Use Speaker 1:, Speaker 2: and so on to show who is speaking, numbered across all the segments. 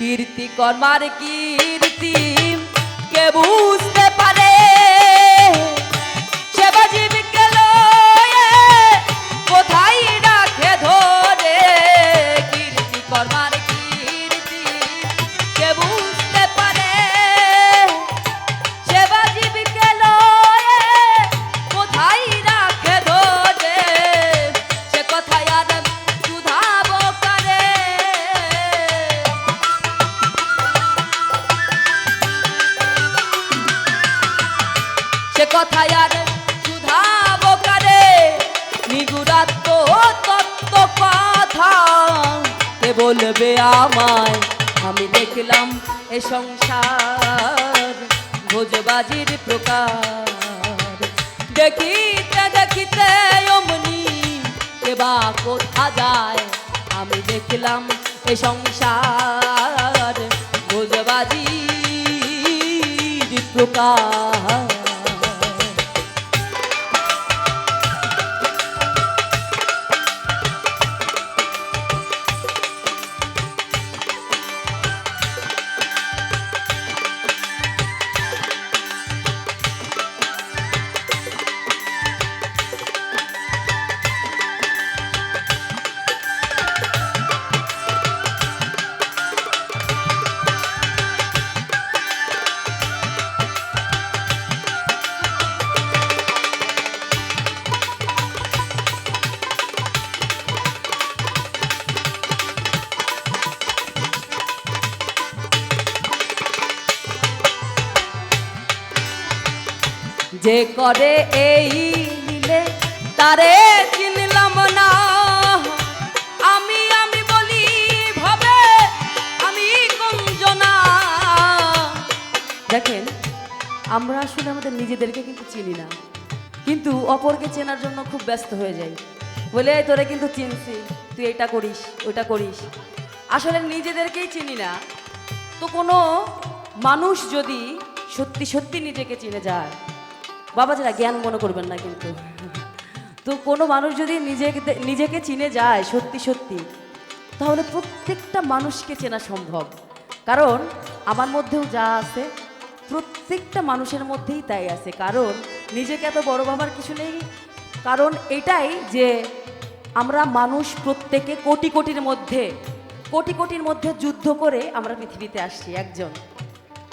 Speaker 1: কীর্তি কর্মার কীর্তি কে বুঝতে কথায় আর শুধাবো কারে তত্ত্ব কথা। কে বলবে আমায়? আমি দেখলাম এ সংসার ভোজবাজির প্রকার। দেখিতে দেখিতে অমনি বা কোথা যায়? আমি দেখলাম এ সংসার ভোজবাজির প্রকার। যে করে এই লীলে তারে চিনলাম না। আমি আমি বলি আমি দেখেন, আমরা আসলে আমাদের নিজেদেরকে কিন্তু চিনি না। কিন্তু অপরকে চেনার জন্য খুব ব্যস্ত হয়ে যাই। বলে, "এই তোরে কিন্তু চিনছি, তুই এটা করিস, ওটা করিস। আসলে নিজেদেরকেই চিনি না। তো কোনো মানুষ যদি সত্যি সত্যি নিজেকে চিনে যায় বাবা যারা জ্ঞান মনে করবেন না কিন্তু। তো কোনো মানুষ যদি নিজেকে নিজেকে চিনে যায় সত্যি সত্যি, তাহলে প্রত্যেকটা মানুষকে চেনা সম্ভব। কারণ আমার মধ্যেও যা আছে, প্রত্যেকটা মানুষের মধ্যেই তাই আছে। কারণ নিজেকে এত বড় ভাবার কিছু নেই। কারণ এটাই যে আমরা মানুষ প্রত্যেকে কোটি কোটির মধ্যে, কোটি কোটির মধ্যে যুদ্ধ করে আমরা পৃথিবীতে আসছি একজন।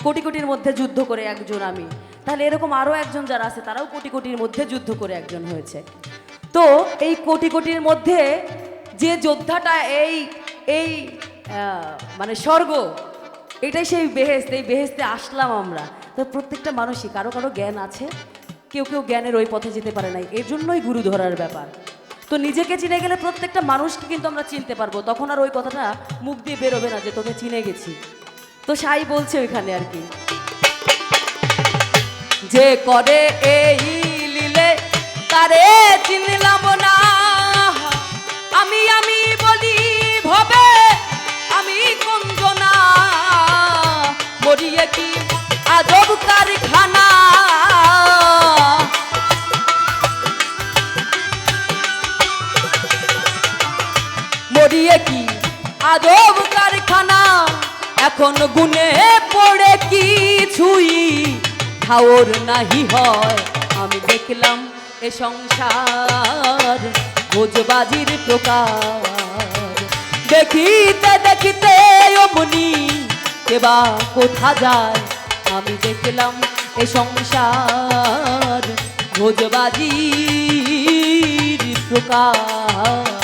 Speaker 1: কোটি কোটির মধ্যে যুদ্ধ করে একজন আমি। তাহলে এরকম আরও একজন যারা আছে, তারাও কোটি কোটির মধ্যে যুদ্ধ করে একজন হয়েছে। তো এই কোটি কোটির মধ্যে যে যোদ্ধাটা এই এই মানে স্বর্গ, এটাই সেই বেহেস্ত এই বেহেস্তে আসলাম আমরা। তো প্রত্যেকটা মানুষই, কারও কারও জ্ঞান আছে, কেউ কেউ জ্ঞানের ওই পথে যেতে পারে নাই। এর জন্যই গুরু ধরার ব্যাপার। তো নিজেকে চিনে গেলে প্রত্যেকটা মানুষকে কিন্তু আমরা চিনতে পারব। তখন আর ওই কথাটা মুখ দিয়ে বেরোবে না যে তোকে চিনে গেছি। তো সাই বলছে ওইখানে আর কি। যে করে এই লীলে, তারে চিনলাম না। আমি আমি বলি, ভবে, আমি কঞ্জনা। মরিয়ে কি আজব কারখানা? মরিয়ে কি আজব কারখানা? এখন গুনে পড়ে কিছুই খাওর নাহি হয়। আমি দেখলাম এ সংসার ভোজবাজির প্রকার। দেখিতে দেখিতে অমনি কেবা কোথা যায়। আমি দেখলাম এ সংসার ভোজবাজির প্রকার।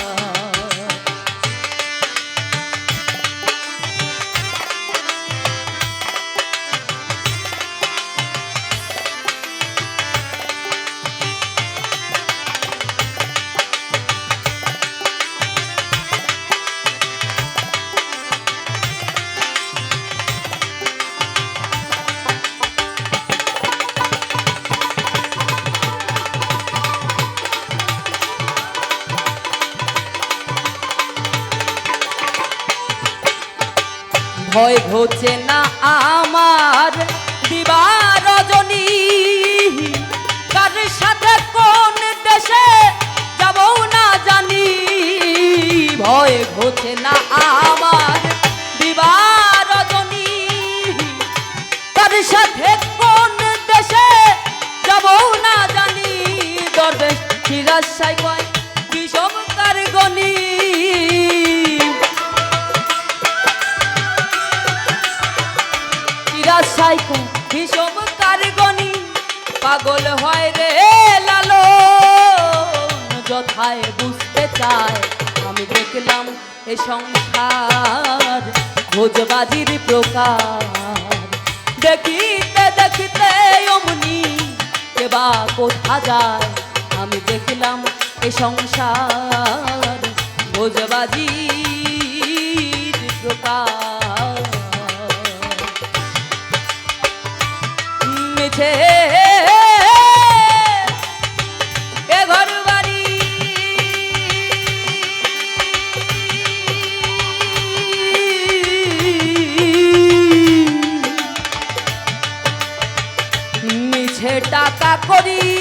Speaker 1: ভয় ঘোচে না আমার দিবা রজনী। কোন দেশে না জানি। ভয় না আমার বিবার রজনী। সাথে কোন দেশে যাব না জানি। দরবেশ শিরাশাই সাইকো বিষম কারগনি পাগল হয় রে লালো যথায় বুঝতে চায়। আমি দেখলাম এ সংসার ভোজবাজির প্রকার। দেখিতে দেখিতে অমনি কেবা কোথা যায়? আমি দেখলাম এ সংসার ভোজবাজির প্রকার। মিছে টাকা করি